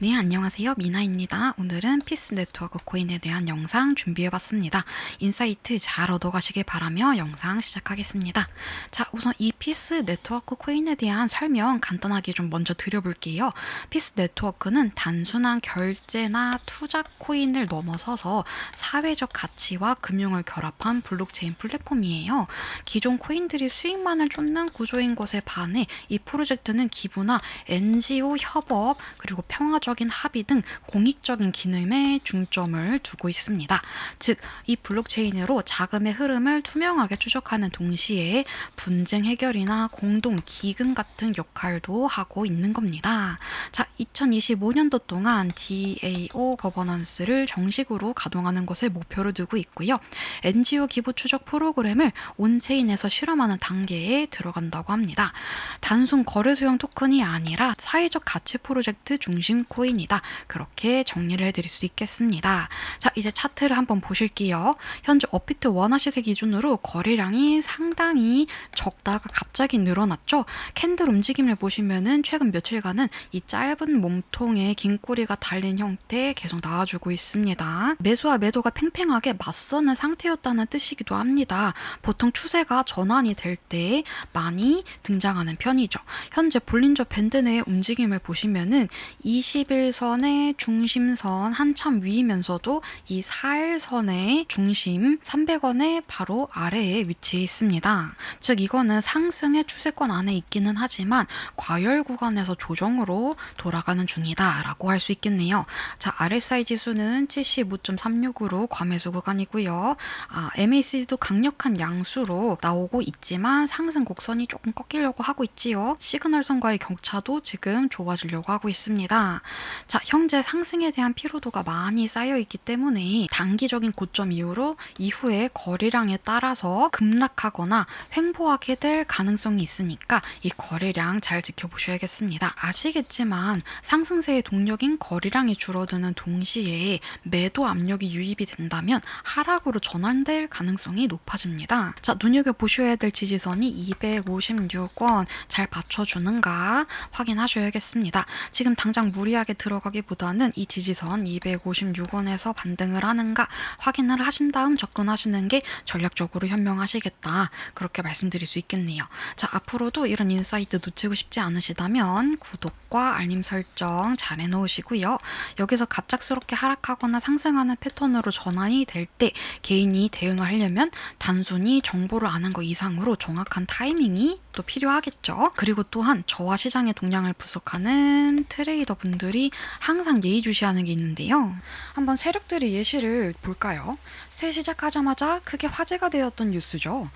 네, 안녕하세요. 미나입니다. 오늘은 피스 네트워크 코인에 대한 영상 준비해봤습니다. 인사이트 잘 얻어가시길 바라며 영상 시작하겠습니다. 자, 우선 이 피스 네트워크 코인에 대한 설명 간단하게 좀 먼저 드려볼게요. 피스 네트워크는 단순한 결제나 투자 코인을 넘어서서 사회적 가치와 금융을 결합한 블록체인 플랫폼이에요. 기존 코인들이 수익만을 쫓는 구조인 것에 반해 이 프로젝트는 기부나 NGO 협업 그리고 평화적 적인 합의 등 공익적인 기능에 중점을 두고 있습니다. 즉, 이 블록체인으로 자금의 흐름을 투명하게 추적하는 동시에 분쟁 해결이나 공동 기금 같은 역할도 하고 있는 겁니다. 자, 2025년도 동안 DAO 거버넌스를 정식으로 가동하는 것을 목표로 두고 있고요. NGO 기부 추적 프로그램을 온체인에서 실험하는 단계에 들어간다고 합니다. 단순 거래소형 토큰이 아니라 사회적 가치 프로젝트 중심 코인이다. 그렇게 정리를 해드릴 수 있겠습니다. 자, 이제 차트를 한번 보실게요. 현재 업비트 원화 시세 기준으로 거래량이 상당히 적다가 갑자기 늘어났죠. 캔들 움직임을 보시면은 최근 며칠간은 이 짧은 몸통에 긴 꼬리가 달린 형태 계속 나와주고 있습니다. 매수와 매도가 팽팽하게 맞서는 상태였다는 뜻이기도 합니다. 보통 추세가 전환이 될 때 많이 등장하는 편이죠. 현재 볼린저 밴드 내의 움직임을 보시면은 21선의 중심선 한참 위이면서도 이 4일선의 중심 300원의 바로 아래에 위치해 있습니다. 즉 이거는 상승의 추세권 안에 있기는 하지만 과열 구간에서 조정으로 돌아가는 중이다 라고 할 수 있겠네요. 자 RSI 지수는 75.36으로 과매수 구간이고요. 아, MACD도 강력한 양수로 나오고 있지만 상승 곡선이 조금 꺾이려고 하고 있지요. 시그널선과의 격차도 지금 좋아지려고 하고 있습니다. 자, 현재 상승에 대한 피로도가 많이 쌓여 있기 때문에 단기적인 고점 이후로 이후에 거래량에 따라서 급락하거나 횡보하게 될 가능성이 있으니까 이 거래량 잘 지켜보셔야겠습니다. 아시겠지만 상승세의 동력인 거래량이 줄어드는 동시에 매도 압력이 유입이 된다면 하락으로 전환될 가능성이 높아집니다. 자, 눈여겨보셔야 될 지지선이 256원 잘 받쳐주는가 확인하셔야겠습니다. 지금 당장 무리하게 들어가기보다는 이 지지선 256원에서 반등을 하는가 확인을 하신 다음 접근하시는 게 전략적으로 현명하시겠다. 그렇게 말씀드릴 수 있겠네요. 자, 앞으로도 이런 인사이트 놓치고 싶지 않으시다면 구독과 알림 설정 잘 해놓으시고요. 여기서 갑작스럽게 하락하거나 상승하는 패턴으로 전환이 될 때 개인이 대응을 하려면 단순히 정보를 아는 것 이상으로 정확한 타이밍이 또 필요하겠죠. 그리고 또한 저와 시장의 동향을 분석하는 트레이더 분들이 항상 예의주시하는 게 있는데요. 한번 세력들의 예시를 볼까요? 새 시작하자마자 크게 화제가 되었던 뉴스죠.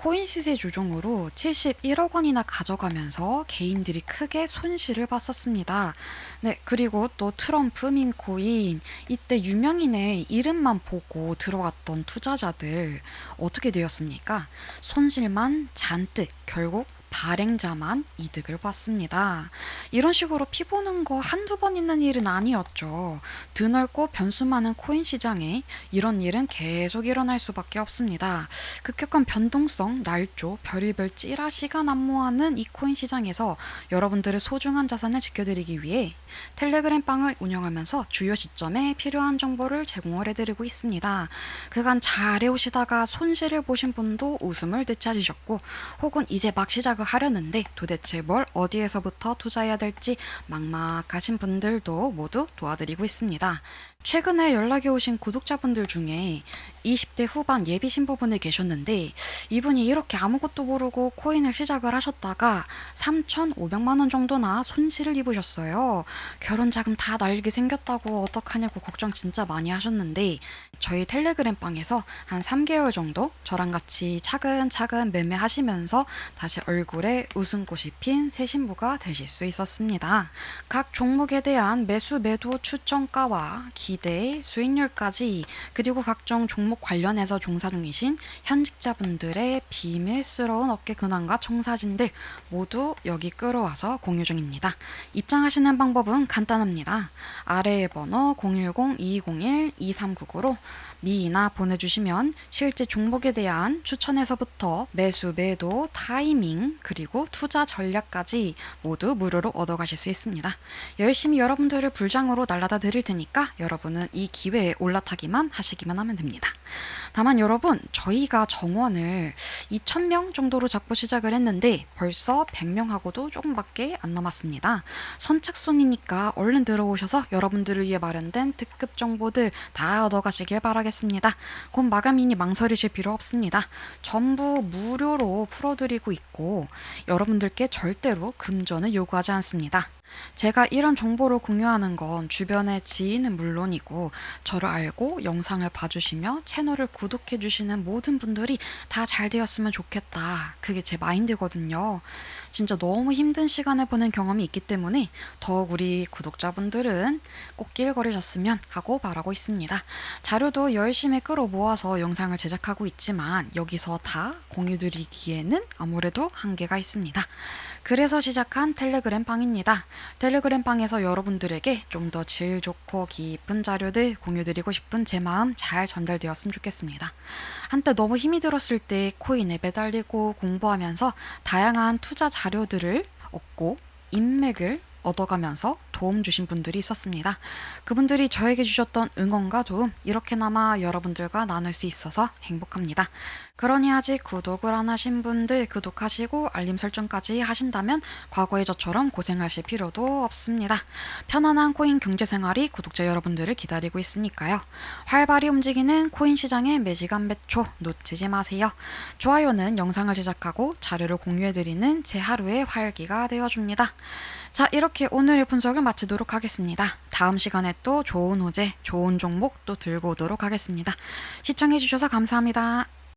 코인 시세 조정으로 71억 원이나 가져가면서 개인들이 크게 손실을 봤었습니다. 네, 그리고 또 트럼프 민코인 이때 유명인의 이름만 보고 들어갔던 투자자들 어떻게 되었습니까? 손실만 잔뜩 결국 발행자만 이득을 봤습니다. 이런 식으로 피 보는 거 한두 번 있는 일은 아니었죠. 드넓고 변수 많은 코인 시장에 이런 일은 계속 일어날 수밖에 없습니다. 급격한 변동성, 날조, 별의별 찌라시가 난무하는 이 코인 시장에서 여러분들의 소중한 자산을 지켜드리기 위해 텔레그램 방을 운영하면서 주요 시점에 필요한 정보를 제공을 해드리고 있습니다. 그간 잘 해오시다가 손실을 보신 분도 웃음을 되찾으셨고 혹은 이제 막 시작 시작을 하려는데 도대체 뭘 어디에서부터 투자해야 될지 막막하신 분들도 모두 도와드리고 있습니다. 최근에 연락이 오신 구독자분들 중에 20대 후반 예비 신부분이 계셨는데 이분이 이렇게 아무것도 모르고 코인을 시작을 하셨다가 3,500만 원 정도나 손실을 입으셨어요. 결혼 자금 다 날리게 생겼다고 어떡하냐고 걱정 진짜 많이 하셨는데 저희 텔레그램 방에서 한 3개월 정도 저랑 같이 차근차근 매매하시면서 다시 얼굴에 웃음꽃이 핀 새 신부가 되실 수 있었습니다. 각 종목에 대한 매수 매도 추천가와 기대 수익률까지 그리고 각종 종목 관련해서 종사 중이신 현직자분들의 비밀스러운 어깨 근황과 청사진들 모두 여기 끌어와서 공유 중입니다. 입장하시는 방법은 간단합니다. 아래의 번호 010-2201-2399로 미이나 보내주시면 실제 종목에 대한 추천에서부터 매수, 매도, 타이밍, 그리고 투자 전략까지 모두 무료로 얻어가실 수 있습니다. 열심히 여러분들을 불장으로 날라다 드릴 테니까 여러분 은 이 기회에 올라타기만 하시기만 하면 됩니다. 다만 여러분, 저희가 정원을 2,000명 정도로 잡고 시작을 했는데 벌써 100명하고도 조금밖에 안 남았습니다. 선착순이니까 얼른 들어오셔서 여러분들을 위해 마련된 특급 정보들 다 얻어가시길 바라겠습니다. 곧 마감이니 망설이실 필요 없습니다. 전부 무료로 풀어드리고 있고 여러분들께 절대로 금전을 요구하지 않습니다. 제가 이런 정보를 공유하는 건 주변의 지인은 물론이고 저를 알고 영상을 봐주시며 채널을 구독해 주시는 모든 분들이 다 잘 되었으면 좋겠다. 그게 제 마인드거든요. 진짜 너무 힘든 시간을 보낸 경험이 있기 때문에 더욱 우리 구독자분들은 꽃길 걸으셨으면 하고 바라고 있습니다. 자료도 열심히 끌어 모아서 영상을 제작하고 있지만 여기서 다 공유드리기에는 아무래도 한계가 있습니다. 그래서 시작한 텔레그램 방입니다. 텔레그램 방에서 여러분들에게 좀 더 질 좋고 깊은 자료들 공유드리고 싶은 제 마음 잘 전달되었으면 좋겠습니다. 한때 너무 힘이 들었을 때 코인에 매달리고 공부하면서 다양한 투자 자료들을 얻고 인맥을 얻어가면서 도움 주신 분들이 있었습니다. 그분들이 저에게 주셨던 응원과 도움 이렇게나마 여러분들과 나눌 수 있어서 행복합니다. 그러니 아직 구독을 안 하신 분들 구독하시고 알림 설정까지 하신다면 과거의 저처럼 고생하실 필요도 없습니다. 편안한 코인 경제 생활이 구독자 여러분들을 기다리고 있으니까요. 활발히 움직이는 코인 시장의 매지간 매초 놓치지 마세요. 좋아요는 영상을 제작하고 자료를 공유해드리는 제 하루의 활기가 되어줍니다. 자, 이렇게 오늘의 분석을 마치도록 하겠습니다. 다음 시간에 또 좋은 호재, 좋은 종목 또 들고 오도록 하겠습니다. 시청해주셔서 감사합니다.